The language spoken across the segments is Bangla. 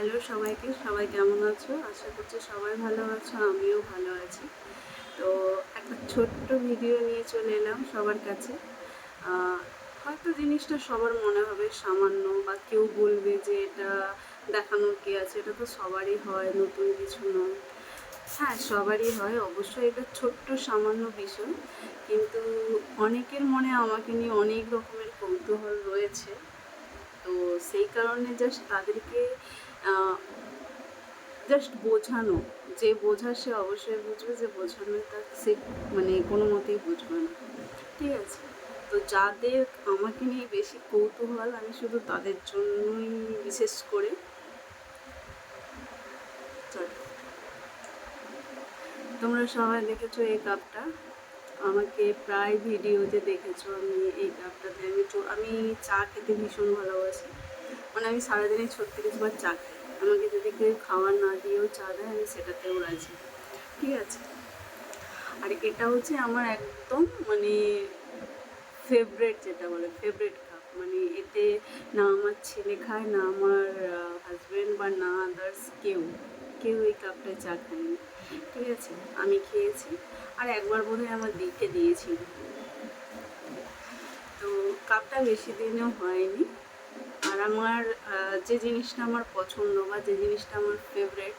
হ্যালো সবাইকে, সবাই কেমন আছো? আশা করছি সবাই ভালো আছো, আমিও ভালো আছি। তো একটা ছোট্ট ভিডিও নিয়ে চলে এলাম সবার কাছে। হয়তো জিনিসটা সবার মনে হবে সামান্য বা কেউ বলবে যে এটা দেখানোর কি আছে, এটা তো সবারই হয়, নতুন কিছু নয়। হ্যাঁ সবারই হয়, অবশ্যই এটা ছোট্ট সামান্য বিষয় কিন্তু অনেকের মনে আমাকে নিয়ে অনেক রকমের কৌতূহল রয়েছে। তো সেই কারণে জাস্ট তাদেরকে জাস্ট বোঝানো, যে বোঝা সে অবশ্যই বুঝবে, যে বোঝানো তার সে মানে কোনো মতেই বুঝবে না। ঠিক আছে? তো যাদের, আমাকে নিয়ে বেশি কৌতূহল, আমি শুধু তাদের জন্যই বিশেষ করে তোমরা সবাই দেখেছ এই কাপটা আমাকে প্রায় ভিডিওতে দেখেছ, আমি এই কাপটাতে আমি আমি চা খেতে ভীষণ ভালোবাসি। মানে আমি সারাদিনে ছত্রিশ বার চা খাই। আমাকে যদি কেউ খাওয়ার না দিয়েও চা দেয়, আমি সেটাতেও রাজি। ঠিক আছে? আর এটা হচ্ছে আমার একদম মানে ফেভারেট যেটা বলে ফেভারেট কাপ মানে এতে না আমার ছেলে খায়, না আমার হাজব্যান্ড বা না আদার্স কেউ। কেউ এই কাপটায় চা খায়নি। ঠিক আছে, আমি খেয়েছি। আর একবার বোধহয় আমার দিকে দিয়েছিল। তো কাপটা বেশি দিনও হয়নি। আর আমার যে জিনিসটা আমার পছন্দ বা যে জিনিসটা আমার ফেভারেট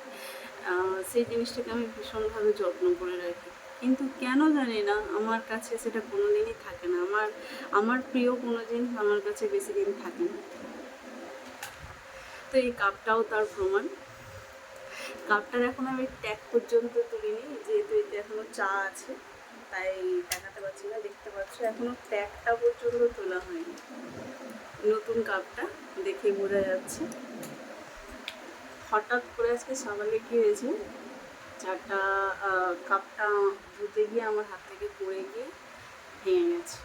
সেই জিনিসটাকে আমি ভীষণভাবে যত্ন করে রাখি। কিন্তু কেন জানি না, আমার কাছে সেটা কোনো দিনই থাকে না। আমার আমার প্রিয় কোনো জিনিস আমার কাছে বেশি দিন থাকে না। তো এই কাপটাও তার প্রমাণ। কাপটার এখন আমি ট্যাগ পর্যন্ত তুলিনি, যেহেতু এতে এখনও চা আছে, তাই দেখাতে পারছি না, দেখতে পাচ্ছ, এখনও ট্যাগটা পর্যন্ত তোলা হয়নি। নতুন কাপটা দেখে বোঝা যাচ্ছে। হঠাৎ করে আজকে সকালে কি হয়েছে? কাপটা ধুতে গিয়ে আমার হাত থেকে পড়ে গিয়ে ভেঙে গেছে।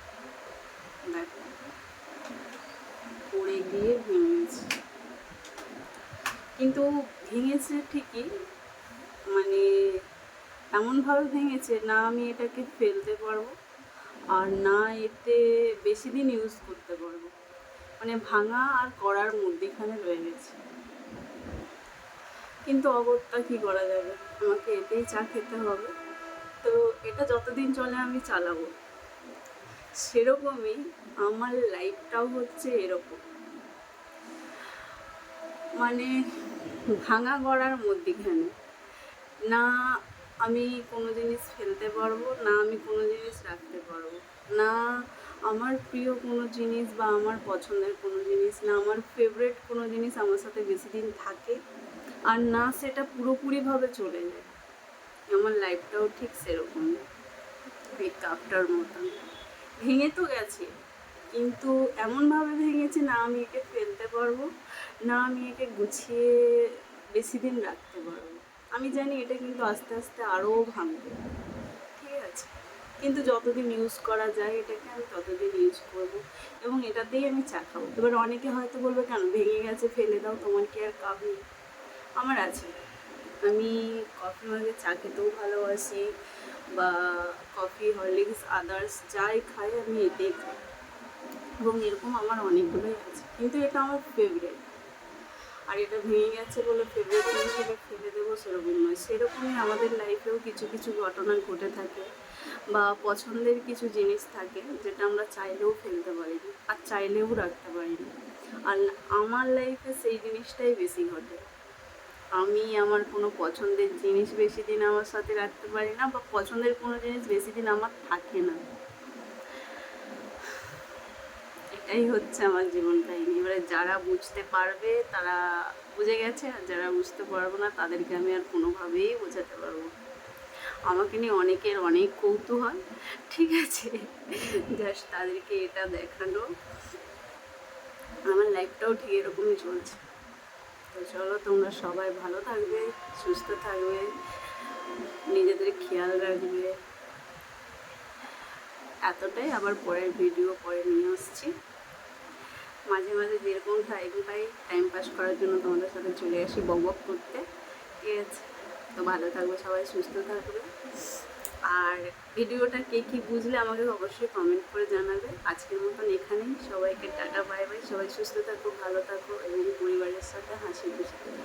দেখো, পড়ে গিয়ে ভেঙে কিন্তু ভেঙেছে ঠিকই মানে এমনভাবে ভেঙেছে না আমি এটাকে ফেলতে পারব আর না এতে বেশি দিন ইউজ করতে পারব। মানে ভাঙা আর করার মধ্যেখানে রয়ে গেছে। কিন্তু অগত্যা কী করা যাবে? আমাকে এতেই চা খেতে হবে। তো এটা যতদিন চলে আমি চালাবো। সেরকমই আমার লাইফটাও হচ্ছে এরকম। মানে ভাঙা গড়ার মধ্যিখানে। না আমি কোনো জিনিস ফেলতে পারব, না আমি কোনো জিনিস রাখতে পারব। না আমার প্রিয় কোনো জিনিস বা আমার পছন্দের কোনো জিনিস, না আমার ফেভারেট কোনো জিনিস আমার সাথে বেশি দিন থাকে, আর না সেটা পুরোপুরিভাবে চলে যায়। আমার লাইফটাও ঠিক সেরকম এই কাপটার মতন। ভেঙে তো গেছে। কিন্তু এমনভাবে ভেঙেছে, না আমি একে ফেলতে পারব, না আমি একে গুছিয়ে বেশি দিন রাখতে পারব। আমি জানি এটা কিন্তু আস্তে আস্তে আরও ভাঙবে, ঠিক আছে? কিন্তু যতদিন ইউজ করা যায় এটাকে আমি ততদিন ইউজ করব এবং এটাতেই আমি চা খাব। এবার অনেকে হয়তো বলবে, কেন ভেঙে গেছে, ফেলে দাও, তোমার কি আর নেই? আমার আছে। আমি কফি মাগে চা খেতেও ভালোবাসি বা কফি হরলিক্স আদার্স যাই খাই, আমি এতেই খাই। এবং এরকম আমার অনেকগুলোই আছে। কিন্তু এটা আমার ফেভারেট আর এটা ভেঙে গেছে বলে ফেভারিট জিনিস এটা ফেলে দেবো সেরকম নয়। সেরকমই আমাদের লাইফেও কিছু কিছু ঘটনা ঘটে থাকে বা পছন্দের কিছু জিনিস থাকে যেটা আমরা চাইলেও ফেলতে পারি না আর চাইলেও রাখতে পারি না। আর আমার লাইফে সেই জিনিসটাই বেশি ঘটে। আমি আমার কোনো পছন্দের জিনিস বেশি দিন আমার সাথে রাখতে পারি না বা পছন্দের কোনো জিনিস বেশি দিন আমার থাকে না। এটাই হচ্ছে আমার জীবন কাহিনী। এবারে যারা বুঝতে পারবে, তারা বুঝে গেছে, আর যারা বুঝতে পারব না, তাদেরকে আমি আর কোনোভাবেই বোঝাতে পারব। আমাকে নিয়ে অনেকের অনেক কৌতূহল, ঠিক আছে? জাস্ট তাদেরকে এটা দেখানো। আমার লাইফটাও ঠিক এরকমই চলছে। তো চলো, তোমরা সবাই ভালো থাকবে, সুস্থ থাকবে, নিজেদের খেয়াল রাখবে। এতটাই, আবার পরের ভিডিও পরে নিয়ে আসছি। মাঝে মাঝে যেরকম টাইম পাই টাইম পাস করার জন্য তোমাদের সাথে চলে আসি বক বক করতে। ঠিক আছে? তো ভালো থাকবে সবাই, সুস্থ থাকবে। আর ভিডিওটা কে কী বুঝলে আমাকে অবশ্যই কমেন্ট করে জানাবে। আজকের মতন এখানেই। সবাইকে টাটা বাই বাই সবাই সুস্থ থাকো, ভালো থাকো এবং পরিবারের সাথে হাসি খুশি থাকো।